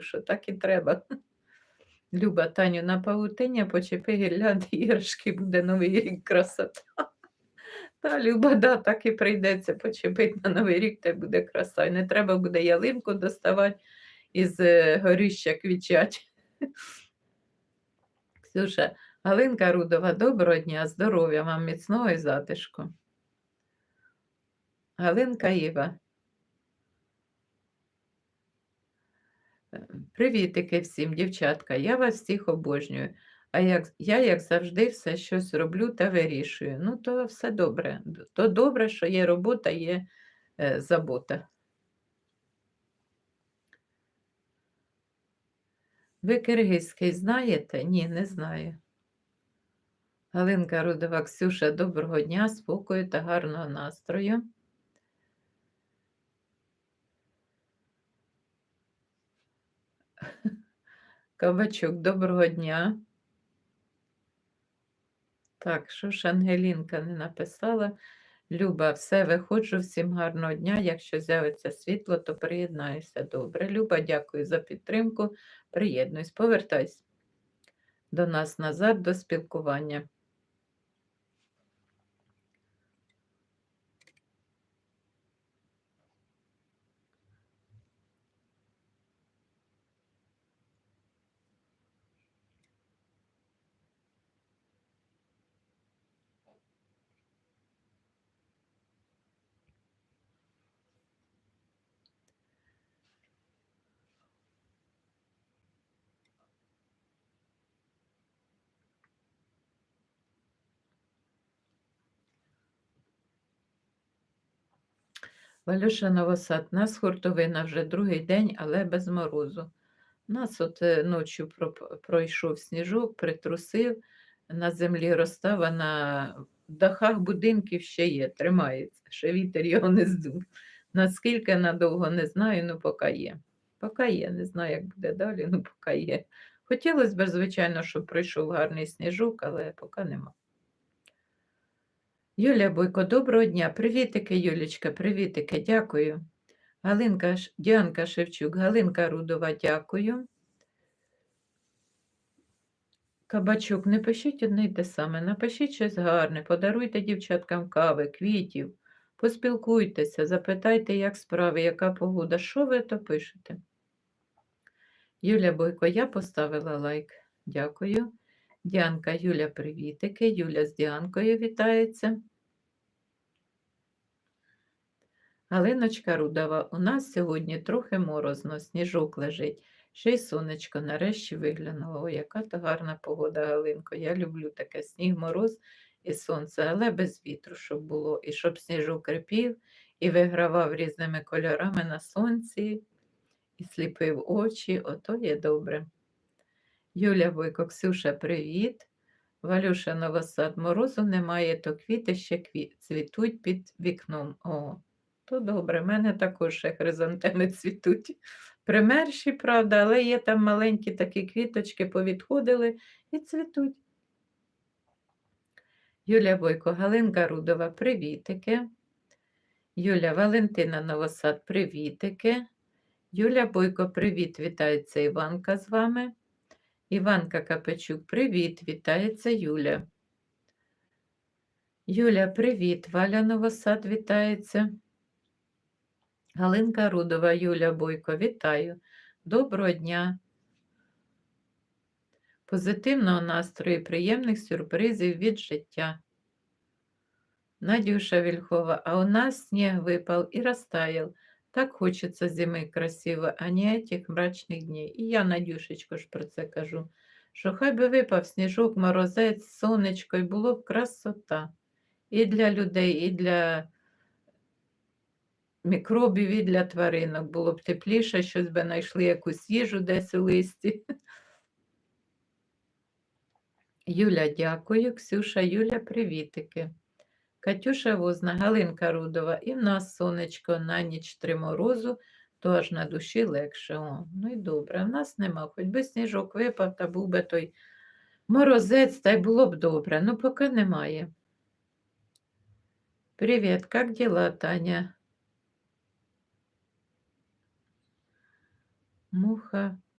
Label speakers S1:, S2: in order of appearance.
S1: що так і треба. Люба, Таню, на павутиння почепи гірлянди іграшки, буде новий рік красота. Та, Люба, да, так і прийдеться почепити на новий рік, та буде краса. І не треба буде ялинку доставати із е, горіща квічать. Ксюша, Галинка Рудова, доброго дня, здоров'я вам, міцного і затишку. Галинка Іва. Привітики всім, дівчатка. Я вас всіх обожнюю. А як, я, як завжди, все щось роблю та вирішую. Ну, то все добре. То добре, що є робота, є е, забота. Ви киргизький знаєте? Ні, не знаю. Галинка Рудова, Ксюша, доброго дня, спокою та гарного настрою. Кабачок, доброго дня. Так, що ж Ангелінка не написала? Люба, все, виходжу, всім гарного дня. Якщо з'явиться світло, то приєднаюся. Добре. Люба, дякую за підтримку. Приєднуюсь, повертайся до нас назад, до спілкування. Валюша Новосад, нас хуртовина вже другий день, але без морозу. Нас от е, ночі пройшов сніжок, притрусив, на землі розстав, а на дахах будинків ще є, тримається, ще вітер його не здув. Наскільки надовго не знаю, ну поки є. Поки є, не знаю, як буде далі, ну поки є. Хотілося б, звичайно, щоб пройшов гарний сніжок, але поки нема. Юлія Бойко, доброго дня. Привітики, Юлічка, привітики, дякую. Галинка, Діанка Шевчук, Галинка Рудова, дякую. Кабачок, не пишіть одне й те саме, напишіть щось гарне, подаруйте дівчаткам кави, квітів, поспілкуйтеся, запитайте, як справи, яка погода. Що ви то пишете? Юля Бойко, я поставила лайк. Дякую. Діанка, Юля, привітики. Юля з Діанкою вітається. Галиночка Рудова, у нас сьогодні трохи морозно, сніжок лежить. Ще й сонечко нарешті виглянуло. О, яка то гарна погода, Галинко. Я люблю таке сніг, мороз і сонце, але без вітру, щоб було. І щоб сніжок крепів і вигравав різними кольорами на сонці, і сліпив очі, ото є добре. Юля Бойко, Ксюша, привіт. Валюша Новосад, морозу немає, то квіти ще кві- цвітуть під вікном. О, то добре, в мене також ще хризантеми цвітуть. Примерші, правда, але є там маленькі такі квіточки, повідходили і цвітуть. Юля Бойко, Галинка Рудова, привітики. Юля Валентина Новосад, привітики. Юля Бойко, привіт, вітається Іванка з вами. Іванка Капечук, привіт, вітається Юля. Юля, привіт. Валя Новосад вітається. Галинка Рудова, Юля Бойко, вітаю. Доброго дня. Позитивного настрою, приємних сюрпризів від життя. Надюша Вільхова, а у нас снег выпал и растаял. Так хочеться зими красиво, а не этих мрачних дней. І я, Надюшечко, ж про це кажу, що хай би випав сніжок, морозець, сонечко, і було б красота. І для людей, і для мікробів, і для тваринок. Було б тепліше, щось би знайшли якусь їжу десь у листі. Юля, дякую. Ксюша, Юля, привітики. Катюша Возна, Галинка Рудова, і в нас сонечко на ніч три морозу, то аж на душі легше. О, ну і добре, в нас нема, хоч би сніжок випав, та був би той морозець, та й було б добре, ну поки немає. Привіт, як діла, Таня? Муха